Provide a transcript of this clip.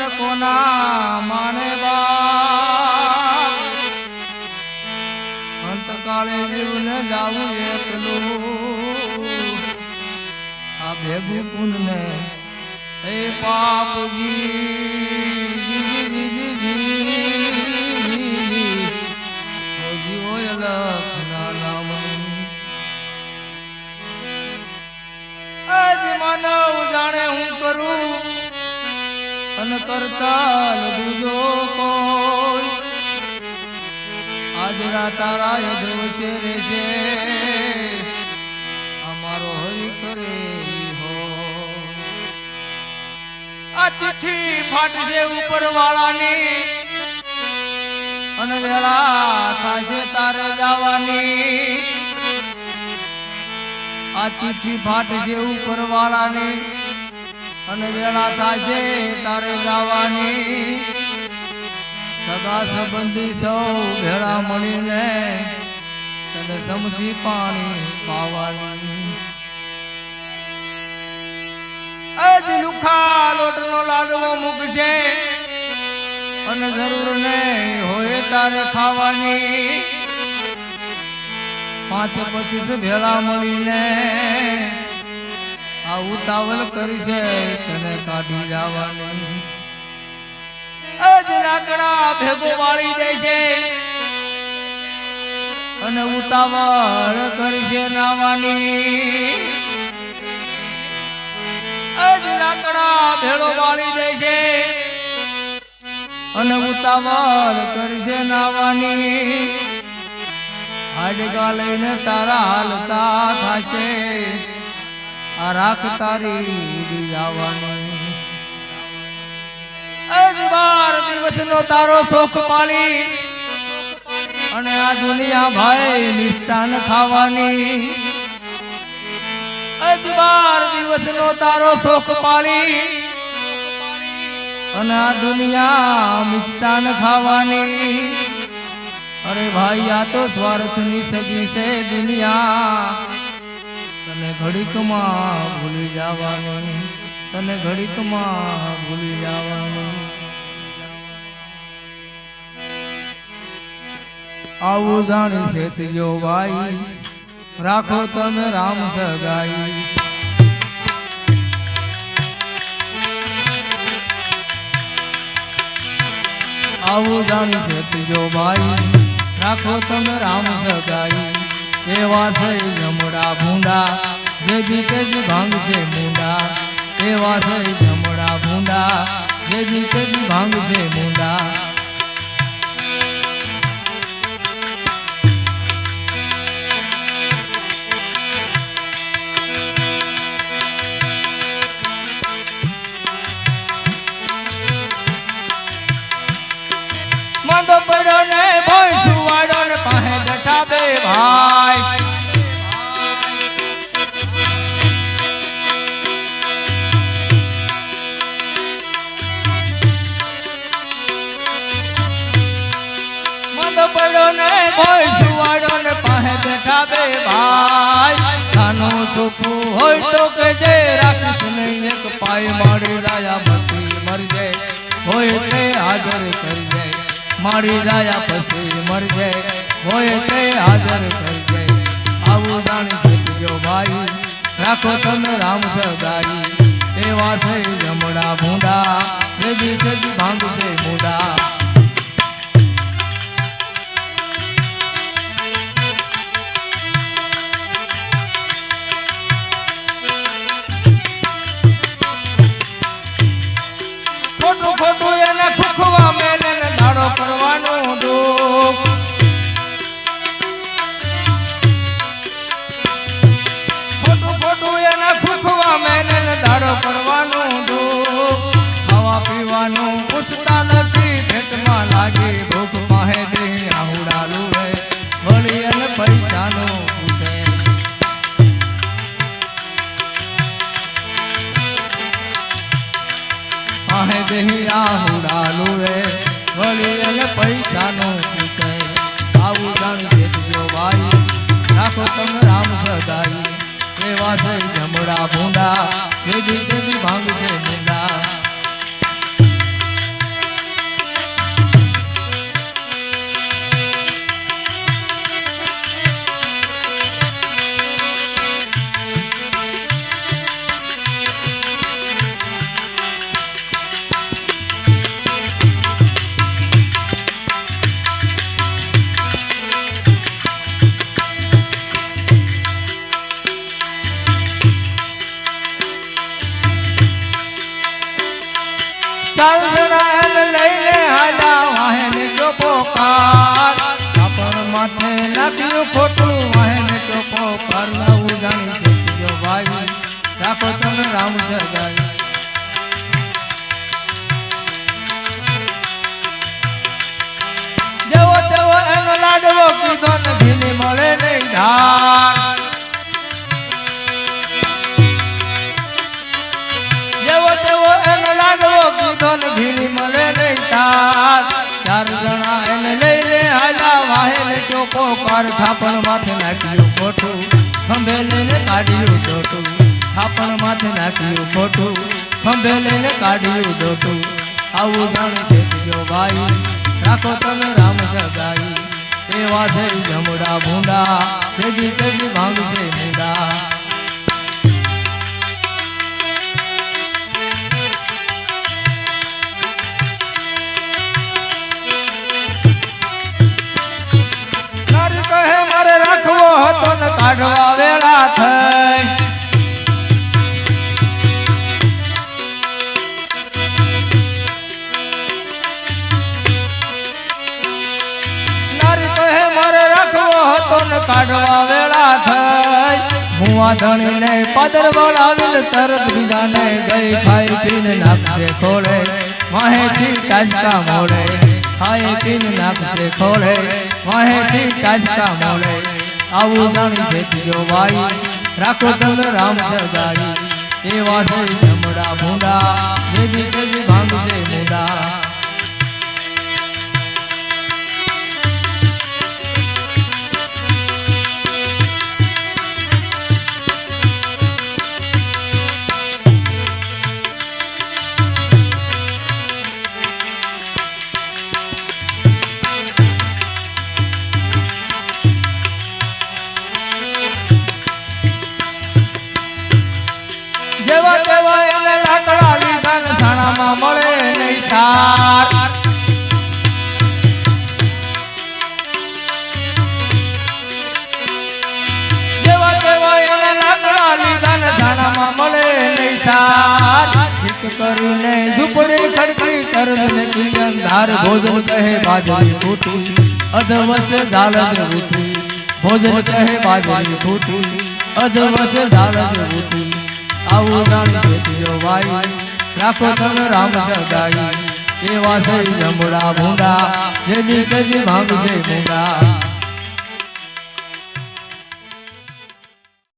અને કોના માને બાપ. અંતકાળે જીવને જાવું એકલું. આ ભેગું પુનને હે પાપજી જીવો માનવ જાણે કરતા દૂજો કોઈ. આજરા તારા યદવશે રે છે. અમારો હરિ કરે અતિથિ ફાટશે ઉપર વાળાની અને વેળા થાશે તારે જવાની. અતિથિ ફાટશે ઉપર વાળાની અને વેળા થાશે તારે જવાની સદા સંબંધી સૌ ભેળા મળીને તને સમજી પાણી પાવાની. આજ લુખા લોટનો લાડવો મૂકજે અને જરૂર નહીં હોય તારે ખાવાની. પાંચ પચીસ ભેળા મળીને આ ઉતાવળ કરી છે, તને કાઢી જવાની. લાકડા ભેગો વાળી દે છે. અને ઉતાવળ કરી છે નાવાની. લાકડા ભેળો વાળી દે છે. અને ઉતાવળ કરી છે નાવાની. હાડકા લઈને તારા હાલતા થાશે. આ રાખ તારી ઉડી જવાની બાર દિવસનો તારો શોખ પાળી અને આ દુનિયા ભાઈ નિષ્ઠાન ખાવાની. આજ બાર દિવસનો તારો શોખ પાળી અને આ દુનિયા મિષ્ટાન ખાવાની. અરે ભાઈ, આ તો સ્વાર્થની સગી છે દુનિયા. તને ઘડીકમાં ભૂલી જવાનું, તને ઘડીકમાં ભૂલી જવાનું. આવું જાણી છે ત્રીજો ભાઈ, રાખો તમે રામ સગાઈ. આવું જાણી છે ત્રીજો ભાઈ, રાખો તમે રામ સગાઈ. એવા થઈ જમડા ભૂંડા. જે જીતે જ ભાંગ છે મુંડા. એવા થઈ જમડા ભૂંડા. જે જીતે જ ભાંગ છે મુંડા. ભાઈ પડ્યો ને ભાઈ સુવાડો ને પાસે બેઠા બે ભાઈ. નાનું છોકરું હોય તો કે જે રાખીશ નહીં એક પાય. મારી મરી રાયા પછી મરી જાય હોય તે હાજર થઈ જાય આવું જાણી ગયો ભાઈ, રાખો તમે રામ સરદારી. એવા થઈ જમડા ભૂંડા જગી જેજી ભાઈ. રાખો તમે રામ સદાઈ. એવા છે જમડા ભૂંડા. દેવી દેવી ભાંગ છે એને લઈને હાલા વાહેને ચોપો કાર આપણ માથે નાખ્યું ખોટું, વાહેને ચોપો કાર નવું જાણી તમે રામ સદાઈ વાહે ને ચોકો કર થાપણ માથે નાખ્યું ખોટું. ખંભે લઈને કાઢ્યું જોટું થાપણ માથે નાખ્યું ખોટું. ખંભે લઈને કાઢ્યું જોટું આવું જાણી દેજો ભાઈ. રાખો તમે રામ સગાઈ. એવા છે જમડા ભૂંડા. તેજી તેજી ભાંગ છે થઈ ને પદર બોલાવીને તરત બીજાને ગઈ ખાઈ પીને નાખશે ખોળે. માહેથી તાજકા મોડે ખાઈ પીને નાખશે ખોળે. માહેથી તાજકા મોડે આવું જાણી જેતીઓ વાઈ. રાખો તમે રામ સદાઈ એવા છે જમડા ભૂંડા. જેજી કરીને ઝૂંપડી ખડકી તરત ને કિંજન ધાર ભોજન કહે બાજરી ફૂટી અધવસ ઝાલજ ઉઠી. ભોજન કહે બાજરી ફૂટી અધવસ ઝાલજ ઉઠી. આવું જાણી દેજો વાઈ, રાખો તમે રામ સદાઈ એવા થઈ જમડા ભૂંડા, જેની તેજી ભાંગ છે ભૂંડા.